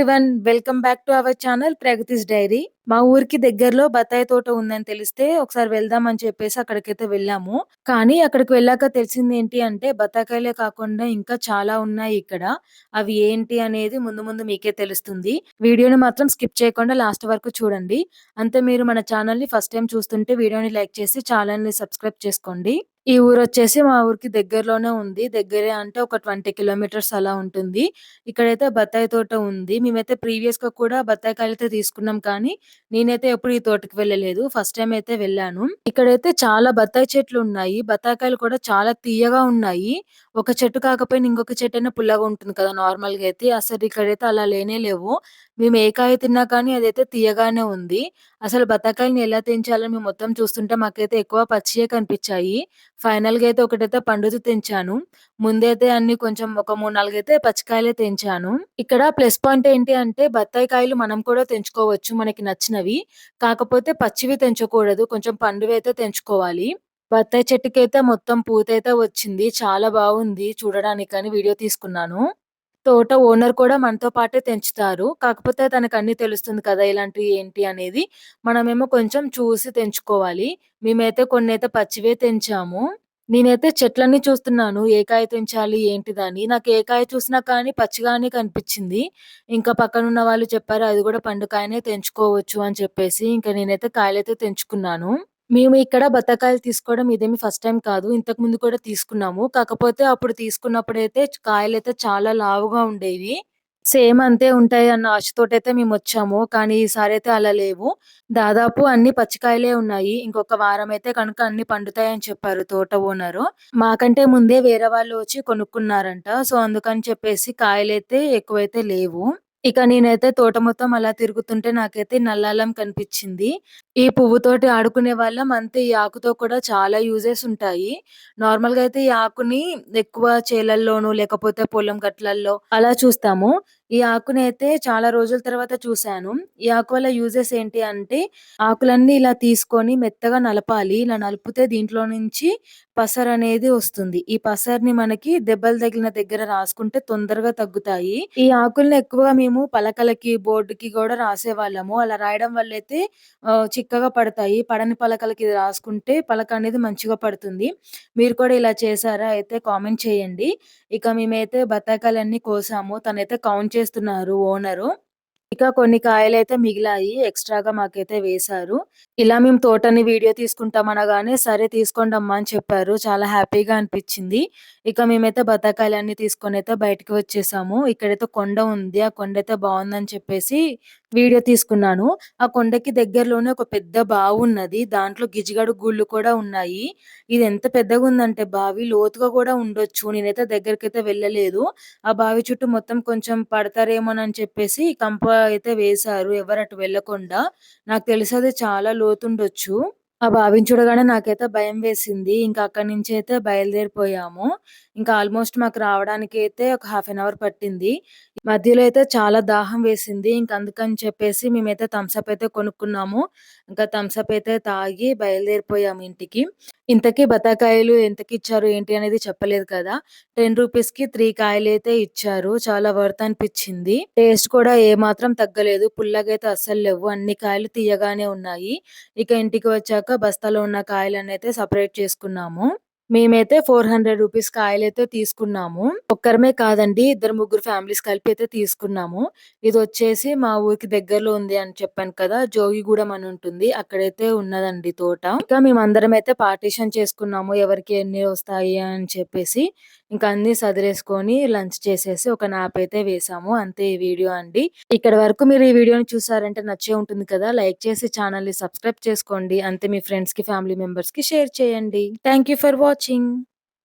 everyone, welcome back to our channel Pragati's Diary. మా ఊరికి దగ్గరలో బత్తాయి తోట ఉందని తెలిస్తే ఒకసారి వెళ్దాం అని చెప్పేసి అక్కడికైతే వెళ్ళాము. కానీ అక్కడికి వెళ్ళాక తెలిసింది ఏంటి అంటే బత్తాకాయలే కాకుండా ఇంకా చాలా ఉన్నాయి ఇక్కడ. అవి ఏంటి అనేది ముందు ముందు మీకే తెలుస్తుంది. వీడియోని మాత్రం స్కిప్ చేయకుండా లాస్ట్ వరకు చూడండి. అంతే మీరు మన ఛానల్ని ఫస్ట్ టైం చూస్తుంటే వీడియోని లైక్ చేసి ఛానల్ని సబ్స్క్రైబ్ చేసుకోండి. ఈ ఊరు వచ్చేసి మా ఊరికి దగ్గరలోనే ఉంది. దగ్గరే అంటే ఒక ట్వంటీ కిలోమీటర్స్ అలా ఉంటుంది. ఇక్కడైతే బత్తాయి తోట ఉంది. మేమైతే ప్రీవియస్గా కూడా బత్తాయి కాయలు అయితే తీసుకున్నాం కానీ నేనైతే ఎప్పుడు ఈ తోటకి వెళ్ళలేదు. ఫస్ట్ టైం అయితే వెళ్ళాను. ఇక్కడైతే చాలా బత్తాయి చెట్లు ఉన్నాయి. బత్తాకాయలు కూడా చాలా తీయగా ఉన్నాయి. ఒక చెట్టు కాకపోయినా ఇంకొక చెట్టు అయినా పుల్లగా ఉంటుంది కదా నార్మల్గా అయితే. అసలు ఇక్కడైతే అలా లేనే లేవు. మేము ఏ కాయ తిన్నా కానీ అదైతే తీయగానే ఉంది. అసలు బత్తాకాయలని ఎలా తెంచాలని మేము మొత్తం చూస్తుంటే మాకైతే ఎక్కువ పచ్చియే కనిపించాయి. ఫైనల్‌గా అయితే ఒకటైతే పండుతూ తెంచాను. ముందైతే అన్ని కొంచెం ఒక మూడు నాలుగు అయితే పచ్చికాయలే తెంచాను. ఇక్కడ ప్లస్ పాయింట్ ఏంటి అంటే బత్తాయి కాయలు మనం కూడా తెంచుకోవచ్చు మనకి నచ్చినవి. కాకపోతే పచ్చివి తెంచకూడదు. కొంచెం పండువి అయితే తెంచుకోవాలి. బత్తాయి చెట్టుకైతే మొత్తం పూతైతే వచ్చింది. చాలా బాగుంది చూడడానికి అని వీడియో తీసుకున్నాను. తోట ఓనర్ కూడా మనతో పాటే తెంచుతారు. కాకపోతే తనకు అన్ని తెలుస్తుంది కదా ఇలాంటివి ఏంటి అనేది. మనమేమో కొంచెం చూసి తెంచుకోవాలి. మేమైతే కొన్ని అయితే పచ్చివే తెంచాము. నేనైతే చెట్లన్నీ చూస్తున్నాను. ఏ కాయ తెంచాలి ఏంటిదని నాకు ఏ కాయ చూసినా కానీ పచ్చిగానే కనిపించింది. ఇంకా పక్కన ఉన్న వాళ్ళు చెప్పారు అది కూడా పండుకాయనే తెంచుకోవచ్చు అని చెప్పేసి. ఇంకా నేనైతే కాయలైతే తెంచుకున్నాను. మేము ఇక్కడ బత్తాకాయలు తీసుకోవడం ఇదేమి ఫస్ట్ టైం కాదు. ఇంతకు ముందు కూడా తీసుకున్నాము. కాకపోతే అప్పుడు తీసుకున్నప్పుడైతే అయితే చాలా లావుగా ఉండేవి. సేమ్ అంతే ఉంటాయి అన్న ఆశతోటైతే మేము వచ్చాము. కానీ ఈసారి అయితే అలా లేవు. దాదాపు అన్ని పచ్చికాయలే ఉన్నాయి. ఇంకొక వారం అయితే కనుక అన్ని పండుతాయని చెప్పారు తోట ఓనరు మాకంటే ముందే వేరే వాళ్ళు వచ్చి కొనుక్కున్నారంట. సో అందుకని చెప్పేసి కాయలైతే ఎక్కువైతే లేవు. ఇక నేనైతే తోట మొత్తం అలా తిరుగుతుంటే నాకైతే నల్లాలం కనిపించింది. ఈ పువ్వుతోటి ఆడుకునే వాళ్ళం. అంతే ఈ ఆకుతో కూడా చాలా యూజెస్ ఉంటాయి. నార్మల్గా అయితే ఈ ఆకుని ఎక్కువ చేలల్లోనూ లేకపోతే పొలం గట్లల్లో అలా చూస్తాము. ఈ ఆకుని అయితే చాలా రోజుల తర్వాత చూశాను. ఈ ఆకు వల్ల యూజెస్ ఏంటి అంటే ఆకులన్నీ ఇలా తీసుకొని మెత్తగా నలపాలి. ఇలా నలిపితే దీంట్లో నుంచి పసర్ అనేది వస్తుంది. ఈ పసర్ని మనకి దెబ్బలు తగిలిన దగ్గర రాసుకుంటే తొందరగా తగ్గుతాయి. ఈ ఆకుల్ని ఎక్కువగా మేము పలకలకి బోర్డుకి కూడా రాసేవాళ్ళము. అలా రాయడం వల్ల అయితే చిక్కగా పడతాయి. పడని పలకలకి ఇది రాసుకుంటే పలక అనేది మంచిగా పడుతుంది. మీరు కూడా ఇలా చేశారా? అయితే కామెంట్ చేయండి. ఇక మేమైతే బత్తాకాయలన్నీ కోసాము. తనైతే కౌంట్ చేస్తున్నారు ఓనరు. ఇక కొన్ని కాయలు అయితే మిగిలాయి ఎక్స్ట్రాగా మాకైతే వేశారు. ఇలా మేము తోటని వీడియో తీసుకుంటాం అనగానే సరే తీసుకోండి అమ్మా అని చెప్పారు. చాలా హ్యాపీగా అనిపించింది. ఇక మేమైతే బత్తాకాయలన్నీ తీసుకొని అయితే బయటకు వచ్చేసాము. ఇక్కడైతే కొండ ఉంది. ఆ కొండ అయితే బాగుందని చెప్పేసి వీడియో తీసుకున్నాను. ఆ కొండకి దగ్గరలోనే ఒక పెద్ద బావి ఉన్నది. దాంట్లో గిజిగడు గుళ్ళు కూడా ఉన్నాయి. ఇది ఎంత పెద్దగా ఉందంటే బావి లోతుగా కూడా ఉండొచ్చు. నేనైతే దగ్గరికి అయితే వెళ్ళలేదు. ఆ బావి చుట్టూ మొత్తం కొంచెం పడతారేమోనని చెప్పేసి కంప అయితే వేశారు ఎవరు అటు వెళ్ళకుండా నాకు తెలిసి అది చాలా లోతుండొచ్చు ఆ బావిని చూడగానే నాకైతే భయం వేసింది. ఇంకా అక్కడి నుంచి అయితే బయలుదేరిపోయాము. ఇంకా ఆల్మోస్ట్ మాకు రావడానికి అయితే ఒక హాఫ్ అన్ అవర్ పట్టింది. మధ్యలో అయితే చాలా దాహం వేసింది. ఇంకా అందుకని చెప్పేసి మేమైతే థమ్స్అప్ అయితే కొనుక్కున్నాము. ఇంకా థమ్స్అప్ అయితే తాగి బయలుదేరిపోయాము ఇంటికి. ఇంతకీ బత్తాకాయలు ఎంతకిచ్చారు ఏంటి అనేది చెప్పలేదు కదా! టెన్ రూపీస్‌కి త్రీ కాయలు అయితే ఇచ్చారు. చాలా వర్త్ అనిపించింది. టేస్ట్ కూడా ఏమాత్రం తగ్గలేదు. పుల్లగా అయితే అస్సలు లేవు. అన్ని కాయలు తీయగానే ఉన్నాయి. ఇక ఇంటికి వచ్చాక బస్తాలో ఉన్న కాయలన్నీ అయితే సపరేట్ చేసుకున్నాము. మేమైతే ఫోర్ హండ్రెడ్ రూపీస్ కాయలైతే తీసుకున్నాము. ఒక్కరమే కాదండి ఇద్దరు ముగ్గురు ఫ్యామిలీస్ కలిపి అయితే తీసుకున్నాము. ఇది వచ్చేసి మా ఊరికి దగ్గరలో ఉంది అని చెప్పాను కదా! జోగిగూడెం అని ఉంటుంది. అక్కడైతే ఉన్నదండి తోట. ఇంకా మేమందరం అయితే పార్టీషన్ చేసుకున్నాము. ఎవరికి ఎన్ని వస్తాయి అని చెప్పేసి. ఇంకా అన్ని సదిరేసుకొని లంచ్ చేసేసి ఒక నాప్ అయితే వేసాము. అంతే ఈ వీడియో అండి. ఇక్కడ వరకు మీరు ఈ వీడియోని చూసారంటే నచ్చే ఉంటుంది కదా! లైక్ చేసి ఛానల్‌ని సబ్స్క్రైబ్ చేసుకోండి. అంతే మీ ఫ్రెండ్స్కి ఫ్యామిలీ మెంబర్స్కి షేర్ చేయండి. Thank you for watching. 金。